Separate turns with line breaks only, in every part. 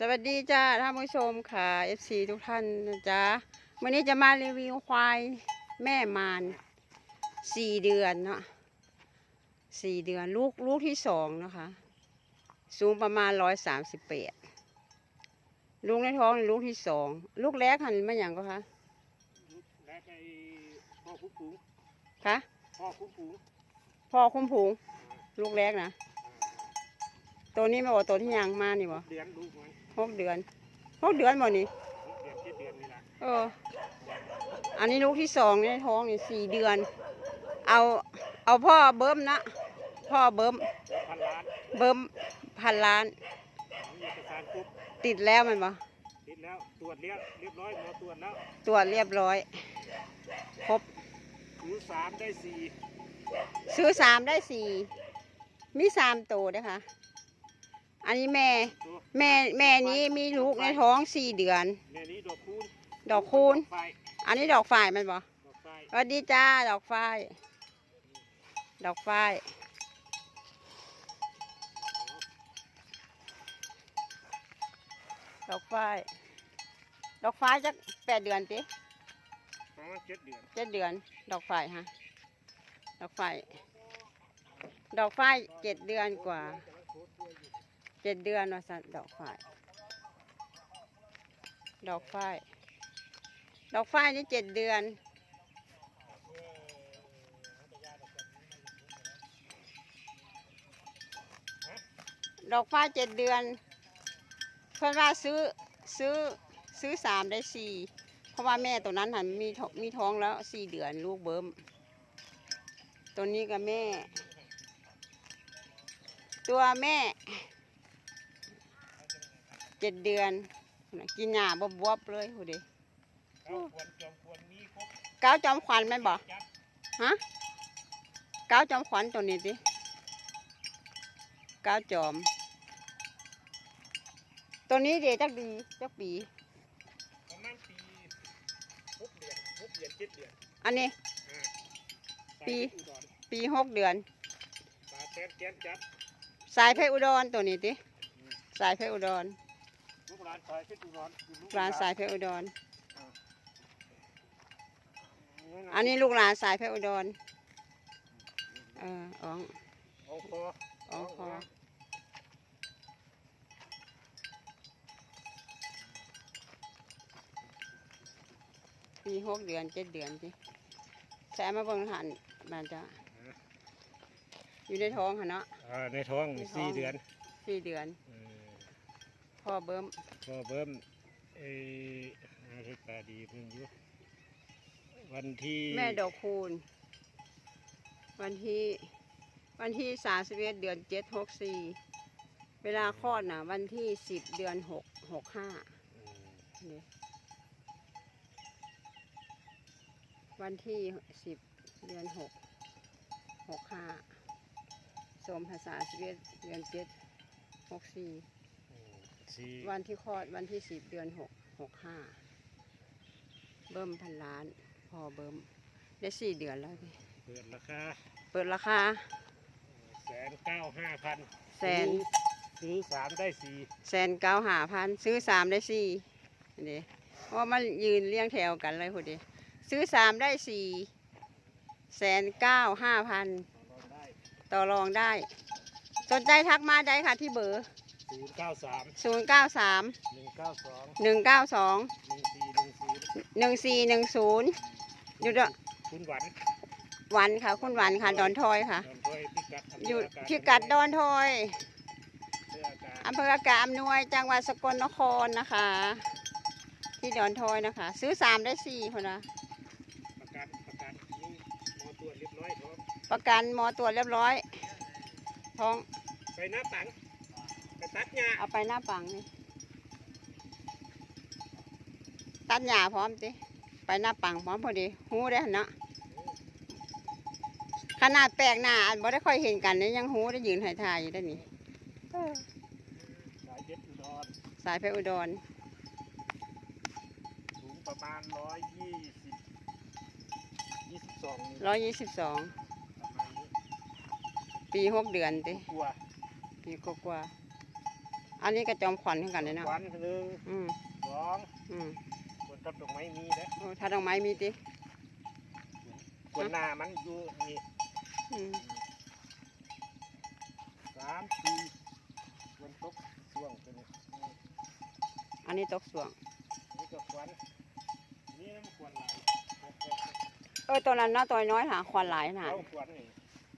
สวัสดีจ้าท่านผู้ชมค่ะ FC ทุกท่านนะจ๊ะวันนี้จะมารีวิวควายแม่มารสี่เดือนเนาะสี่เดือนลูกลูกที่สองนะคะ สูงประมาณร้อยสามสิบแปดลูกในท้องนี่ลูกที่สองลูกแรกหันมาอย่างก็คะ
และไอ้พ่อคุ้มฝูง
คะ
พ่อคุ้มฝูง
พ่อคุ้มผูงลูกแรกนะ ตัวนี้มาบอกตัวที่ยังมานี่บ่
เดือนลูกมัน
หกเดือนหกเดือนบ่นี่
เดือนเจ็ดเดือนนี่แหละ
เออ อันนี้ลูกที่สองในท้องนี่สี่เดือน เอาเอาพ่อเบิ้มนะพ่อเบิ้ม
พันล้าน
เบิ้มพันล้าน
มีเอกสารครบ
ติดแล้วมันบ่
ติดแล้วตรวจเรียบเรียบร้อยหมอตรวจแล้ว
ตรวจเรียบร้อยครบ
ถือสามได้สี่
ซื้อสามได้สี่มีสามตัวนะคะ อันนี้แม่
ตัว
แม่แม่นี้มีลูกในท้องสี่เดือน
แม่นี้ดอกคูณ
ดอกคูณ
ไฟ
อันนี้ดอกฝ่ายมันบ่
ดอกไฟ
สวัสดีจ้า ดอกฝ้าย ดอกฝ้าย ดอกฝ้าย ดอกฝ้ายจะแปดเดือนติ
ประมาณเจ็ดเดือน
เจ็ดเดือน ดอกฝ้ายฮะ ดอกฝ้าย ดอกฝ้ายเจ็ดเดือนกว่าเจ็ดเดือนว่าสันดอกฝ้ายดอกฝ้ายดอกฝ้ายนี่เจ็ดเดือนดอกฟ้าเจ็ดเดือน เพื่อนว่าซื้อซื้อซื้อสามได้สี่เพราะว่าแม่ตัวนั้นหันมีมีท้องแล้วสี่เดือนลูกเบิ้มตัวนี้กับแม่ ตัวแม่ เจ็ดเดือนน่ะกินหญ้าบวบๆเลยหูดิ
เอาควรจอมควรมีครบ
ก้าวจอมขวัญไหมนบ่
จัด
ฮะก้าวจอมขวัญตัวนี้สิก้าวจอม ตัวนี้เดี๋ยวจักดีจักปี
ประมาณปีหกเดือนหกเดือนเจ็ดเดือน
อันนี้
อ่า
ปี
สายอุดร
ปีหกเดือน
สายแกนแกนจัด
สายเพชรอุดรตัวนี้สิสายเพชรอุดร
ลูกหลานสายเพชรอุดรคือลูก
หลานสายเพชรอุดร
นั่นน่ะ
อันนี้ลูกหลานสายเพชรอุดร เอออ๋อง
เอาคอ
อ๋องคอปีหกเดือนเจ็ดเดือนสิแซมมาเบิ่งหันมันจะอยู่ในท้องหันเนาะ
อ่าในท้อง
ในท้อง
สี่เดือน
สี่เดือน
เออ
พ่อเบิ้ม
ก็เบิ่มเอออาทิตย์ตาดีเพิ่งอยู่วันที่
แม่ดอกคูณ วันที่ วันที่สามสิบเอ็ดเดือนเจ็ดหกสี่เวลาคลอดน่ะ วันที่สิบเดือนหกหกห้า
อืม
นี่วันที่สิบเดือนหกหกห้าสมภาษาสิบเอ็ดเดือนเจ็ดหกสี่
อืม สี่
วันที่คลอดวันที่สิบเดือนหกหกห้าเบิ้มพันล้านพอเบิ้มได้สี่เดือนแล้วดิ
เปิดราคา
เปิดราคา
แสนเก้าห้าพัน
แสน
ซื้อสามได้สี่
แสนเก้าหาพันซื้อสามได้สี่นี่เพราะว่ามันยืนเรียงแถวกันเลยพอดีซื้อสามได้สี่แสนเก้าห้าพัน
ลองได้
ต่อรองได้ สนใจทักมาได้ค่ะที่เบอร์
ศูนย์เก้าสาม
ศูนย์เก้าสาม
หนึ่งเก้าสอง
หนึ่งเก้าสอง
หนึ่งสี่หนึ่งศูนย์
หนึ่งสี่หนึ่งศูนย์อยู่เด้อ
คุณหวัน
วันค่ะ คุณวันค่ะ ดอนทอยค่ะ
ดอนถ้วยพิกัด
อยู่พิกัดดอนทอย
เสื้ออากาศ
อำเภออากาศอำนวย จังหวัดสกลนครนะคะ ที่ดอนทอยนะคะ ซื้อสามได้สี่คนนะ
ประกันประกันนี่หมอตรวจเรียบร้อยพร้อม
ประกันหมอตรวจเรียบร้อยท้อง
ไปหน้าปังไป ตัดหญ้า
เอาไปหน้าปังนี่ตัดหญ้าพร้อมสิไปหน้าปังพร้อมพอดีหูได้หั่นเนาะขนาดแปลกหน้าอันบ่ได้ค่อยเห็นกันเนี่ยยังหูได้ยืนถ่ายทายอยู่ได้นี่เออ
สายเพชรอุดร
สายเพชรอุดร
สูงประมาณร้อยยี่สิบยี่สิบสองนิ้ว
ร้อยยี่สิบสอง
ประมาณนี้
ปีหกเดือนติ
กลัว
ปีกว่าๆ อันนี้ก็จอมขวัญเหมือนกันเลยเนาะ
ขวัญหนึ่ง
อืม
สอง
อืม
ควรทับดอกไม้มีแล้ว
โอ้ถ้าดอกไม้มีติ
ควรหน้ามันอยู่นี่
อืม
สามสี่ควรตกช่วงตัวนี้นี่
อันนี้ตกสวง
นี่ก็ขวัญนี่มันควรหลาย
เออตัวนั้นเนาะตัวน้อยหาขวัญหลายน่ะ
เอาขวัญนี่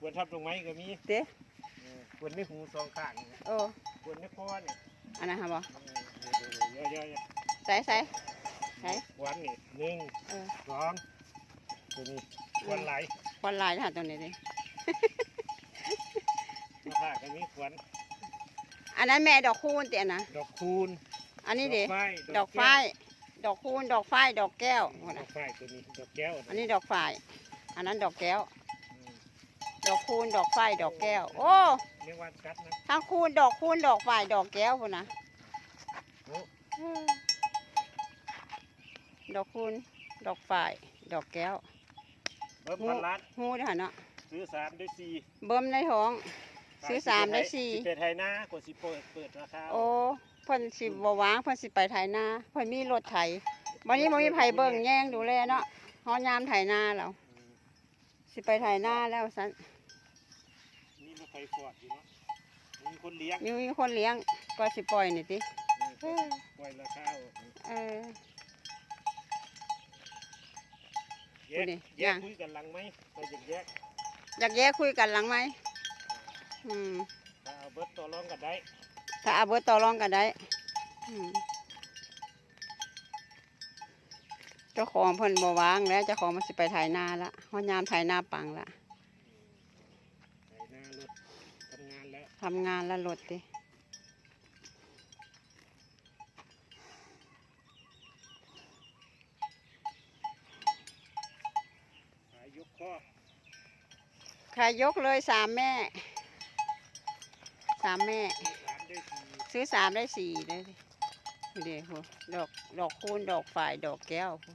ควรทับดอกไม้ก็มี
เด้
เออควรในหูสองข้างนี่
เออ
ควรในคอนี่
อันนั้นฮะบ่
เยอะๆเยอะ
ใส่ใส่
ๆ
ไหน
ขวัญนี่หนึ่ง
เออ
สองตัวนี้ควรหลาย
ขวัญหลายนะตัวนี้ดิ
มาผ้าก็มีขวัญ
อันนั้นแม่ดอกคูณเตียนะ
ดอกคูณ
อันนี้ดิ
ดอกไม้
ดอกฝ้ายดอกคูณดอกฝ้ายดอกแก้ว
แก้
หม
ว
ด
ด
อะ
อกฝ้ายตัวนี้ดอกแก้ว
อันนี้ดอกฝ้ายอันนั้นดอกแก้ว
อืม
ดอกคูณดอกฝ้ายดอกแก้ว โอ้
เรียกว่ากัดนะ
ทั้งคูณดอกคูณดอกฝ้ายดอกแก้วพุ่นนะ
โอ้
อืมดอกคูณดอกฝ้าย ดอกแก้ว
เบิ้มพันล้าน
หูเด้อเนาะ
ซื้อสามได้สี่
เบิ่มในท้อง ซื้อสามได้สี่
สิเป็นไทยหน้ากว่าสิเปิดเปิดราคา
โอ้เพิ่นสิบ่วางเพิ่นสิไปไถนาเพิ่นมีรถไถวันนี้บ่มีไผเบิ่งแย่งดูแลเนาะฮอดยามไถนาแล้ว
อืม
สิไปไถนาแล้วซั่น
นี่รถ ไฟฟอร์ดอยู่เนาะมีคนเลี้ยง
มีมีคนเลี้ยงก็สิปล่อยนี่ติ
เออปล่อยราคาออก
เออ
แย
ดู
ก
ดิ
แย
ย่ากง
คุยกันหลังไหมไปแยกแยก
อยากแยกคุยกันหลังไหมอืม
ถ้าเอาเบิร์ตต่อรองกันได้
ถ้าเอาเบิดต่อรองกันได้อืมเจ้าของเพิ่นบ่วางแล้วเจ้าของมันสิไปไถนาละฮอดยามไถนาปังละ
ไถหน้ารถทำงานแล้ว
ทำงานแล้วรถติ
ขายยกข้อ
ใครยกเลยสามแม่ สามแม่
ซื้อสามได้สี่
ซื้อสามได้สี่เลยดูดิโหดอกดอกคูณดอกฝ่ายดอกแก้วโห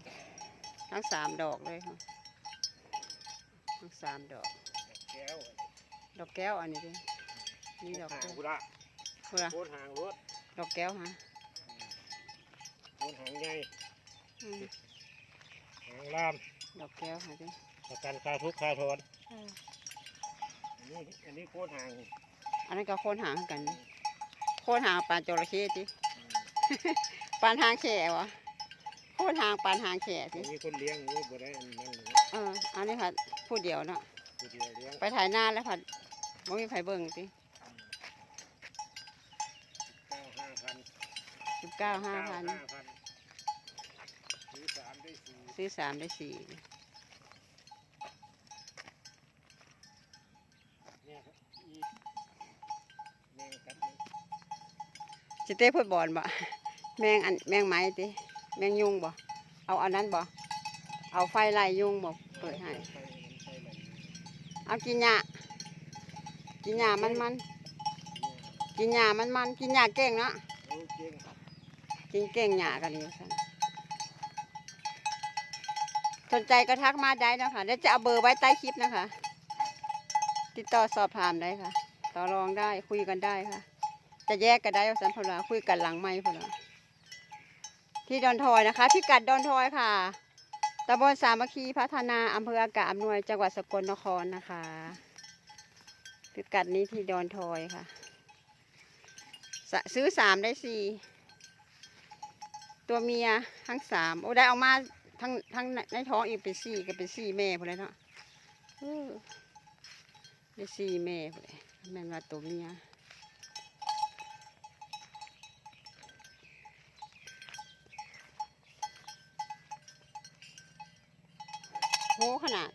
ทั้งสามดอกเลยโหทั้งสามดอก
แก้ว
ดอกแก้วอันนี้ดิ นี่ดอก
หาง
แก้ว
กุระ
พูดละ
โคนหางรถ
ดอกแก้วฮะ
โคนหางใหญ่
อืม
หางลาม
ดอกแก้วฮะดิ
ประกันคาทุกคาทอน
เออ
อันนี้อันนี้โคนหาง
อันนั้นก็โคนหางคือกันนี่โคนหางปานจระเข้ติ
อืม
ปานหางแข่วะโคนหางปานหางแข่
อั
ติ
นนี้คนเลี้ยงโอ้ยบ่ได้อันนั้นเลย
เอออันนี้ค่ะผู้เดียวเนาะ
ผู้เดียวเลี้ยง
ไปถ่ายหน้าแล้วผัดไม่มีไผเบิ่งติ
เก้าห้าพัน
สิบ เก้าห้าพัน
ห้าพันซื้อสามได้สี่
ซื้อสามได้สี่
เนี่ยครับอีแมงกัดมัน
สิเต้พูดบอลบ่แมงอันแมงไม้ติแมงยุงบ่เอาอันนั้นบ่เอาไฟไล่ยุงบ่เปิดให้
ไปมันไปไหน
เอากินหญ้ากินหญ้ามันมันกินหญ้ามันมันกินหญ้าเก่งเนาะ
โอ้เก่ง
กินเก่งหญ้ากันอยู่สนใจก็ทักมาได้นะคะเดี๋ยวจะเอาเบอร์ไว้ใต้คลิปนะคะ ติดต่อสอบถามได้ค่ะ ต่อรองได้คุยกันได้ค่ะ จะแยกกันได้ว่าสันพลาคุยกันหลังไม่พลาที่ดอนทอยนะคะพิกัดดอนทอยค่ะตำบลสามัคคีพัฒนาอำเภออากาศอำนวยจังหวัดสกลนครนะคะพิกัดนี้ที่ดอนทอยค่ะ ซื้อสามได้สี่ ตัวเมียทั้งสามโอ้ได้ออกมาทั้งทั้งในท้องอีกเป็นสี่ก็เป็นสี่แม่พอเลยเนาะเออได้สี่แม่พอเลยแม่นว่าตัวเมียโหขนาด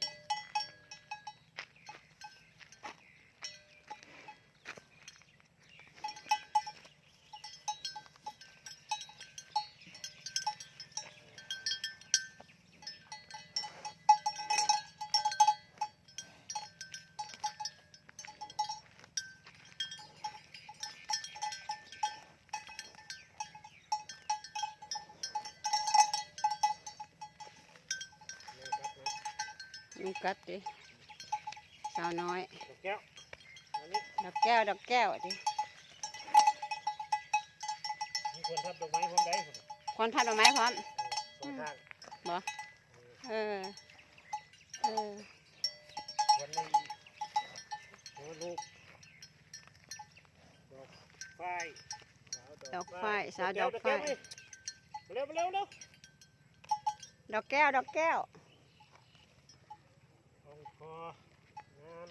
แมง กัดมัน
ยุงกัดดิสาวน้อย
ดอกแก้วอันนี้
ดอกแก้วดอกแก้วดิ
ควรทับดอกไม้พร้อมได้พุ่น
ควันทัดดอกไม้พร้อม
สองทาง
บ่เออเออ
วันนี้หัวลูกดอกฝ้าย
ดอกฝ้ายสาวดอกฝ้าย
เร็วเร็วเร็ว
ดอกแก้วดอกแก้ว
องคองาม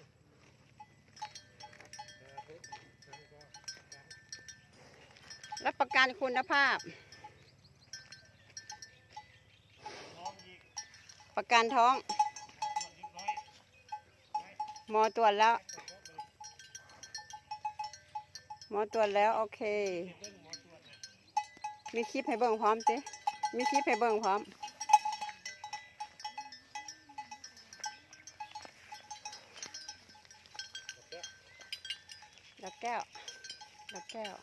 สาธุนั่นก็
รับประกันคุณภาพ
น้องอีก
ประกันท้อง
ตรวจเรียบร้อย
หมอตรวจแล้ว หมอตรวจแล้ว โอเค
เบิ่งหมอตรวจนะ
มีคลิปให้เบิ่งพร้อมติมีคลิปให้เบิ่งพร้อม กแก้วดอกแก้ว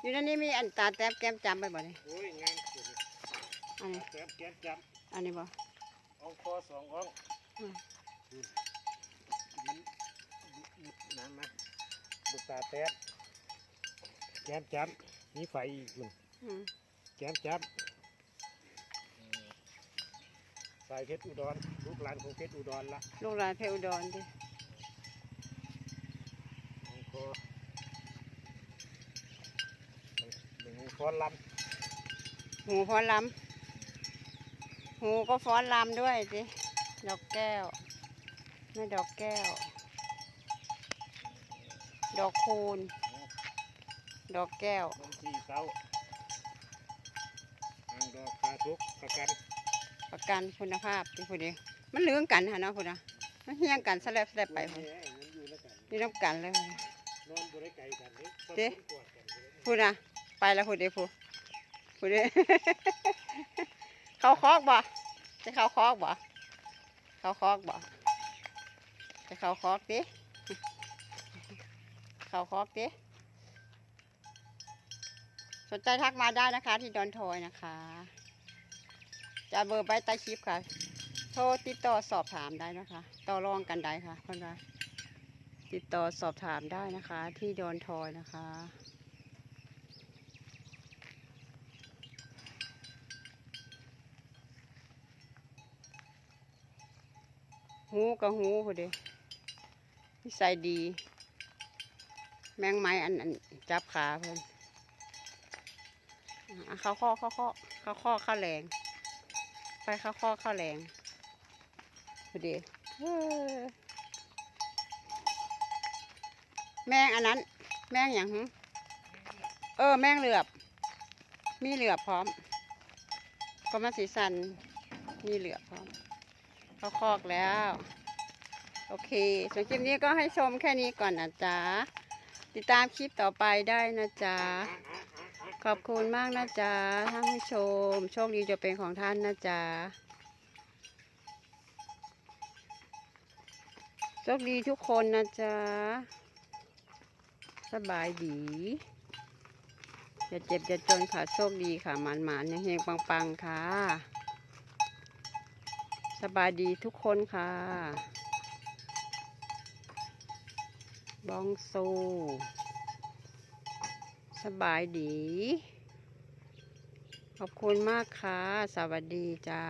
อยู่ในนี้มีอันตาแต้มแก้มจำไปบ่นี่
โอ้ยงามสุดเลย
อันนี้
แก้มแก้มจับ
อันนี้บ่
องคอสององ
อืม
มันมุดน้ำมาลูกตาแต๊ดแก้มจับมีไฟอีกคุณ
อืม
แก้มจับสายเพชรอุดรลูกหลานของเพชรอุดรละ
ลูกหลานเพชรอุดรดิ
องคอหนึ่ง ฟ้อนล
หูฟ้อนลำหูก็ฟ้อนลำด้วยสิดอกแก้วไม่ดอกแก้ว ดอกคูณดอกแก้วำ
มันที่เสาทางดอกคาทุกประกัน
ประกันคุณภาพที่พูดดีมันเหลืองกันฮะเนาะคุณนะมันเฮี้ยงกันสลับสลับไป
ไป
พุ่น
มันอยู่แล้วกัน
นี่น้ำกันเลย
นอนบริไกลกันเลย
เจ๊
กอดกันเลย
พูดนะ ไปแล้วพูดดีพูดพูดดีเขาคอกบ่จะเขาคอกบ่เขาคอกบ่จะเขาคอกดิเขาคอกดิสนใจทักมาได้นะคะ ที่ดอนทอยนะคะ จะเอาเบอร์ใบใต้คลิปค่ะ โทรติดต่อสอบถามได้นะคะ ต่อรองกันได้ค่ะเพื่อนว่าติดต่อสอบถามได้นะคะ ที่ดอนทอยนะคะ หูกับหูพอดีนิสัยดี แมงไม้อันอันจับขาเพื่อนเข้าข้อเข้าข้อเข้าข้อข้าแรง ไปเข้าข้อข้าแรงพอดีแมงอันนั้น แมงอย่างเออ แมงเหลือบ มีเหลือบพร้อม ก็มาสีสันมีเหลือบพร้อม เข้าคอกแล้ว โอเคส่วนคลิปนี้ก็ให้ชมแค่นี้ก่อนนะจ๊ะ ติดตามคลิปต่อไปได้นะจ๊ะ ขอบคุณมากนะจ๊ะท่านผู้ชม โชคดีจะเป็นของท่านนะจ๊ะโชคดีทุกคนนะจ๊ะ สบายดี อย่าเจ็บอย่าจนค่ะ โชคดีค่ะหมานหมานๆเฮงปัง ๆ ค่ะ สบายดีทุกคนค่ะ บองโซ สบายดี ขอบคุณมากค่ะ สวัสดีจ้า